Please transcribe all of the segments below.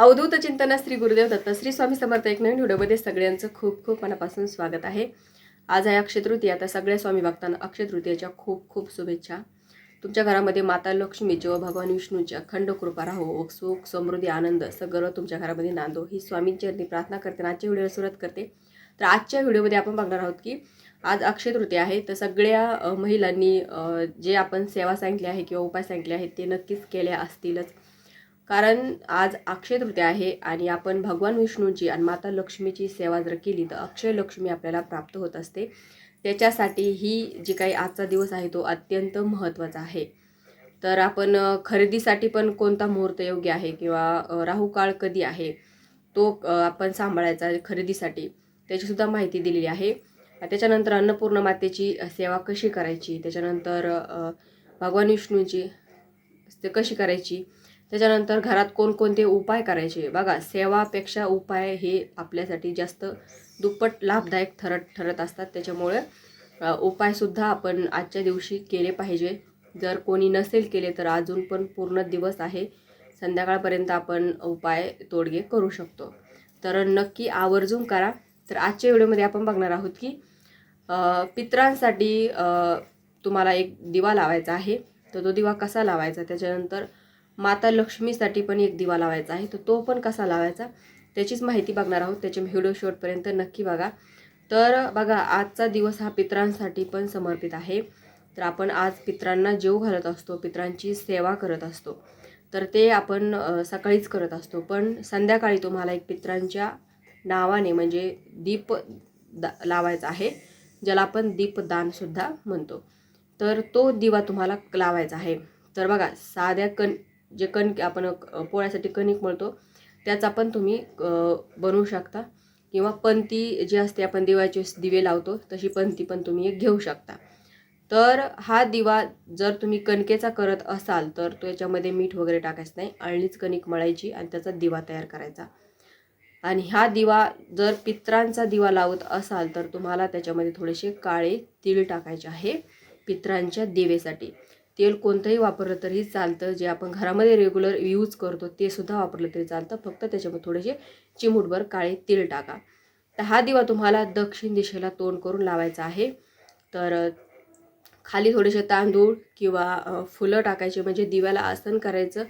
अवधूत चिंतना श्री गुरुदेव दत्त श्री स्वामी समर्थ एक नवीन व्हिडिओमध्ये सगळ्यांचं खूप खूप मनापासून स्वागत आहे. आज आहे अक्षय तृतीया. आता सगळ्या स्वामी भक्तांना अक्षय तृतीयाच्या खूप खूप शुभेच्छा. तुमच्या घरामध्ये माता लक्ष्मीची व भगवान विष्णूची अखंड कृपा राहो सुख समृद्धी आनंद सगळं तुमच्या घरामध्ये नांदो. ही स्वामींची प्रार्थना करते आणि आजच्या व्हिडिओला सुरुवात करते. तर आजच्या व्हिडिओमध्ये आपण बघणार आहोत की आज अक्षय तृतीया आहे. तर सगळ्या महिलांनी जे आपण सेवा सांगितली आहे किंवा उपाय सांगितले आहेत ते नक्कीच केल्या असतीलच. कारण आज अक्षय तृतीया आहे आणि आपण भगवान विष्णूची आणि माता लक्ष्मीची सेवा जर केली तर अक्षय लक्ष्मी आपल्याला प्राप्त होत असते. त्याच्यासाठी ही जी काही आजचा दिवस आहे तो अत्यंत महत्त्वाचा आहे. तर आपण खरेदीसाठी पण कोणता मुहूर्त योग्य आहे किंवा राहुकाळ राहू काळ कधी आहे तो आपण सांभाळायचा खरेदीसाठी. त्याचीसुद्धा माहिती दिलेली आहे. त्याच्यानंतर अन्नपूर्ण मातेची सेवा कशी करायची? त्याच्यानंतर भगवान विष्णूची ते कशी करायची? त्याच्यानंतर घरात कोणकोणते उपाय करायचे? बघा सेवापेक्षा उपाय हे आपल्यासाठी जास्त दुप्पट लाभदायक ठरत ठरत असतात. त्याच्यामुळे उपायसुद्धा आपण आजच्या दिवशी केले पाहिजे. जर कोणी नसेल केले तर अजून पण पूर्ण दिवस आहे. संध्याकाळपर्यंत आपण उपाय तोडगे करू शकतो. तर नक्की आवर्जून करा. तर आजच्या व्हिडिओमध्ये आपण बघणार आहोत की पित्रांसाठी पितरांसाठी तुम्हाला एक दिवा लावायचा आहे. तर तो दिवा कसा लावायचा? त्याच्यानंतर माता लक्ष्मीसाठी पण एक दिवा लावायचा आहे. तर तो पण कसा लावायचा? त्याचीच माहिती बघणार आहोत. त्याचे व्हिडिओ शेवटपर्यंत नक्की बघा. तर बघा आजचा दिवस हा पितरांसाठी पण समर्पित आहे. तर आपण आज पित्रांना जेव घालत असतो पितरांची सेवा करत असतो. तर ते आपण सकाळीच करत असतो. पण संध्याकाळी तुम्हाला एक पित्रांच्या नावाने म्हणजे दीप दा लावायचा आहे ज्याला आपण दीपदानसुद्धा म्हणतो. तर तो दिवा तुम्हाला लावायचा आहे. तर बघा साध्या कण जे कणिक आपण पोळ्यासाठी कणिक म्हणतो त्याचा पण तुम्ही बनवू शकता. किंवा पंती जी असते आपण दिवाचे दिवे लावतो तशी पंती पण तुम्ही एक घेऊ शकता. तर हा दिवा जर तुम्ही कणकेचा करत असाल तर तो याच्यामध्ये मीठ वगैरे टाकायचं नाही अळणीच कणिक मळायची आणि त्याचा दिवा तयार करायचा. आणि हा दिवा जर पित्रांचा दिवा लावत असाल तर तुम्हाला त्याच्यामध्ये थोडेसे काळे तीळ टाकायचे आहे पित्रांच्या दिवेसाठी. तेल कोणतंही वापरलं तरी चालतं. जे आपण घरामध्ये रेग्युलर यूज करतो ते सुद्धा वापरलं तरी चालतं. फक्त त्याच्यामध्ये थोडेसे चिमूटभर काळे तीळ टाका. तर हा दिवा तुम्हाला दक्षिण दिशेला तोंड करून लावायचा आहे. तर खाली थोडेसे तांदूळ किंवा फुलं टाकायचे. म्हणजे दिव्याला आसन करायचं.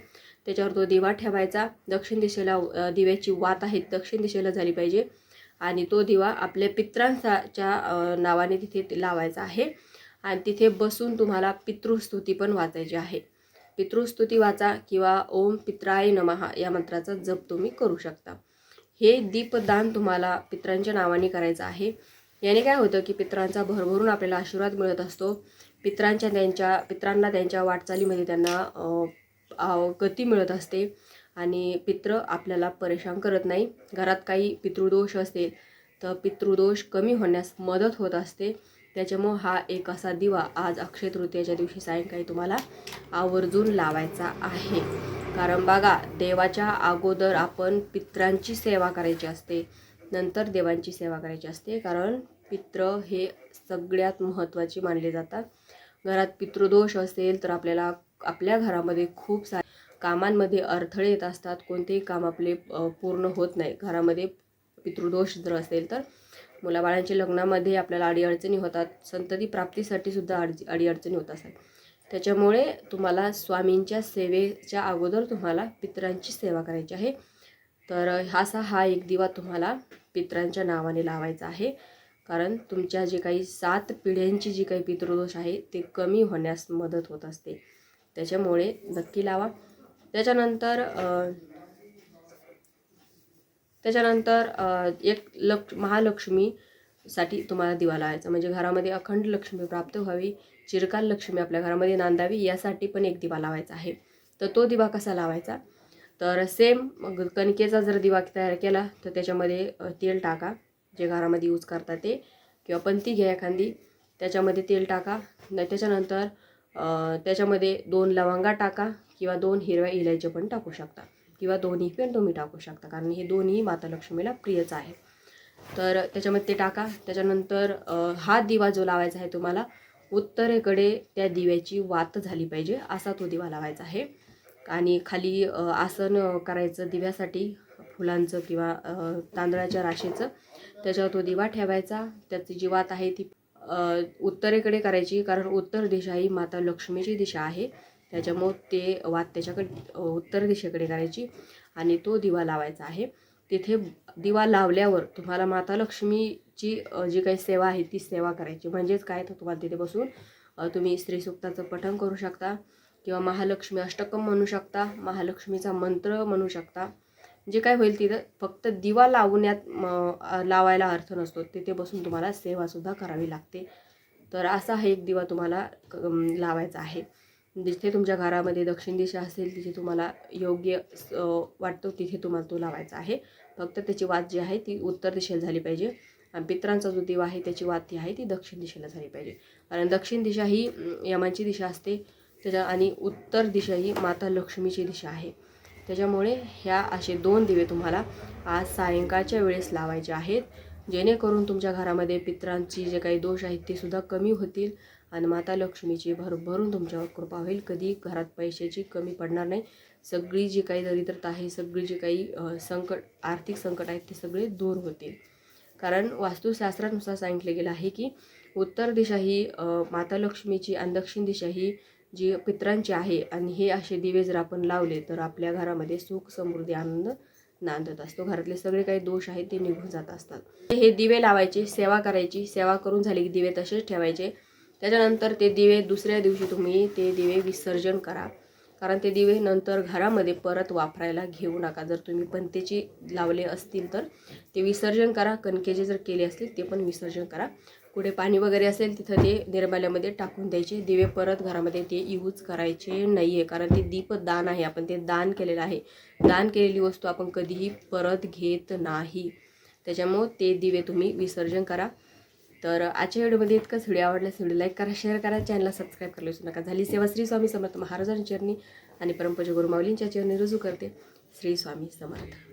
त्याच्यावर तो दिवा ठेवायचा. दक्षिण दिशेला दिव्याची वात आहे दक्षिण दिशेला झाली पाहिजे. आणि तो दिवा आपल्या पित्रांच्या नावाने तिथे ते लावायचा आहे. आणि तिथे बसून तुम्हाला पितृस्तुती पण वाचायची आहे. पितृस्तुती वाचा किंवा ओम पित्राय नमहा या मंत्राचा जप तुम्ही करू शकता. हे दीपदान तुम्हाला पित्रांच्या नावाने करायचं आहे. याने काय होतं की पित्रांचा भरभरून आपल्याला आशीर्वाद मिळत असतो. पित्रांच्या त्यांच्या पित्रांना त्यांच्या वाटचालीमध्ये त्यांना गती मिळत असते आणि पित्र आपल्याला परेशान करत नाही. घरात काही पितृदोष असेल तर पितृदोष कमी होण्यास मदत होत असते. त्याच्यामुळं हा एक असा दिवा आज अक्षय तृतीयाच्या दिवशी सायंकाळी तुम्हाला आवर्जून लावायचा आहे. कारण बघा देवाच्या अगोदर आपण पित्रांची सेवा करायची असते नंतर देवांची सेवा करायची असते. कारण पित्र हे सगळ्यात महत्त्वाचे मानले जातात. घरात पितृदोष असेल तर आपल्याला आपल्या घरामध्ये खूप सारे कामांमध्ये अडथळे येत असतात. कोणतेही काम आपले पूर्ण होत नाही. घरामध्ये पितृदोष जर असेल तर मुलाबाळांच्या लग्नामध्ये आपल्याला अडीअडचणी होतात. संतती प्राप्तीसाठी सुद्धा अडी अडीअडचणी होत असतात. त्याच्यामुळे तुम्हाला स्वामींच्या सेवेच्या अगोदर तुम्हाला पितरांची सेवा करायची आहे. तर असा हा एक दिवा तुम्हाला पितरांच्या नावाने लावायचा आहे. कारण तुमच्या जे काही सात पिढ्यांची जी काही पितृदोष आहे ते कमी होण्यास मदत होत असते. त्याच्यामुळे नक्की लावा. त्याच्यानंतर त्याच्यानंतर एक लक्ष महालक्ष्मीसाठी तुम्हाला दिवा लावायचा म्हणजे घरामध्ये अखंड लक्ष्मी प्राप्त व्हावी चिरकाल लक्ष्मी आपल्या घरामध्ये नांदावी यासाठी पण एक दिवा लावायचा आहे. तर तो दिवा कसा लावायचा? तर सेम मग कणकेचा जर दिवा तयार केला तर त्याच्यामध्ये तेल टाका. जे घरामध्ये यूज करता ते. किंवा पंती घ्या एखादी त्याच्यामध्ये तेल टाका. न त्याच्यानंतर त्याच्यामध्ये दोन लवंगा टाका किंवा दोन हिरव्या इलायची पण टाकू शकता. किंवा दोन्ही पण तुम्ही टाकू शकता कारण हे दोन्ही माता लक्ष्मीला प्रियच आहे. तर त्याच्यामध्ये ते टाका. त्याच्यानंतर हा दिवा जो लावायचा आहे तुम्हाला उत्तरेकडे त्या दिव्याची वात झाली पाहिजे असा तो दिवा लावायचा आहे. आणि खाली आसन करायचं दिव्यासाठी फुलांचं किंवा तांदळाच्या राशीचं त्याच्यावर तो दिवा ठेवायचा. त्याची जी वात आहे ती उत्तरेकडे करायची कारण उत्तर दिशा ही माता लक्ष्मीची दिशा आहे. त्याच्यामुळं ते वात त्याच्याकडे उत्तर दिशेकडे करायची आणि तो दिवा लावायचा आहे. तिथे दिवा लावल्यावर तुम्हाला माता लक्ष्मीची जी काही सेवा आहे ती सेवा करायची. म्हणजेच काय? तर तुम्हाला तिथे बसून तुम्ही स्त्रीसुक्ताचं पठण करू शकता किंवा महालक्ष्मी अष्टकम म्हणू शकता महालक्ष्मीचा मंत्र म्हणू शकता. जे काय होईल तिथं फक्त दिवा लावण्यात लावायला अर्थ नसतो. तिथे बसून तुम्हाला सेवासुद्धा करावी लागते. तर असा हा एक दिवा तुम्हाला क- लावायचा आहे. जिथे तुमच्या घरामध्ये दक्षिण दिशा असेल तिथे तुम्हाला योग्य स- वाटतो तिथे तुम्हाला तो लावायचा आहे. फक्त त्याची वात जी आहे ती उत्तर दिशेला झाली पाहिजे. आणि पित्रांचा जो दिवा आहे त्याची वात जी आहे ती दक्षिण दिशेला झाली पाहिजे. कारण दक्षिण दिशा ही यमाची यमांची दिशा असते. त्याच्या आणि उत्तर दिशा ही माता लक्ष्मीची दिशा आहे. त्याच्यामुळे ह्या असे दोन दिवे तुम्हाला आज सायंकाळच्या वेळेस लावायचे आहेत. जेणेकरून तुमच्या घरामध्ये पित्रांची जे काही दोष आहेत ते सुद्धा कमी होतील. आणि माता लक्ष्मीची भरभरून तुमच्यावर कृपा होईल. कधी घरात पैशाची कमी पडणार नाही. सगळी जी काही दरिद्रता आहे सगळी जी काही संकट आर्थिक संकट आहेत ते सगळे दूर होतील. कारण वास्तुशास्त्रानुसार सांगितलं गेलं आहे की उत्तर दिशा ही माता लक्ष्मीची आणि दक्षिण दिशा ही जी पित्रांची आहे आणि हे असे दिवे जर आपण लावले तर आपल्या घरामध्ये सुख समृद्धी आनंद नांदत असतो. घरातले सगळे काही दोष आहेत ते निघून जात असतात. हे दिवे लावायचे सेवा करायची सेवा करून झाली की दिवे तसेच ठेवायचे. त्याच्यानंतर ते दिवे दुसऱ्या दिवशी तुम्ही ते दिवे विसर्जन करा. कारण ते दिवे नंतर घरामध्ये परत वापरायला घेऊ नका. जर तुम्ही पंतेची लावले असतील तर ते विसर्जन करा. कणकेचे जर केले असतील ते पण विसर्जन करा. कुठे पाणी वगैरे असेल तिथं ते निर्माल्यामध्ये टाकून द्यायचे. दिवे परत घरामध्ये ते यूज करायचे नाही आहे कारण ते दीपदान आहे. आपण ते दान केलेलं आहे. दान केलेली वस्तू आपण कधीही परत घेत नाही. त्याच्यामुळं ते दिवे तुम्ही विसर्जन करा. तर आजच्या व्हिडिओमध्ये इतकंच. व्हिडिओ आवडल्यास व्हिडिओ लाईक करा शेअर करा चॅनलला सबस्क्राईब करायला विसरू नका. झाली सेवा श्री स्वामी समर्थ महाराजांच्या चरणी आणि परमपूज्य गुरुमाऊलींच्या चरणी रुजू करते. श्री स्वामी समर्थ.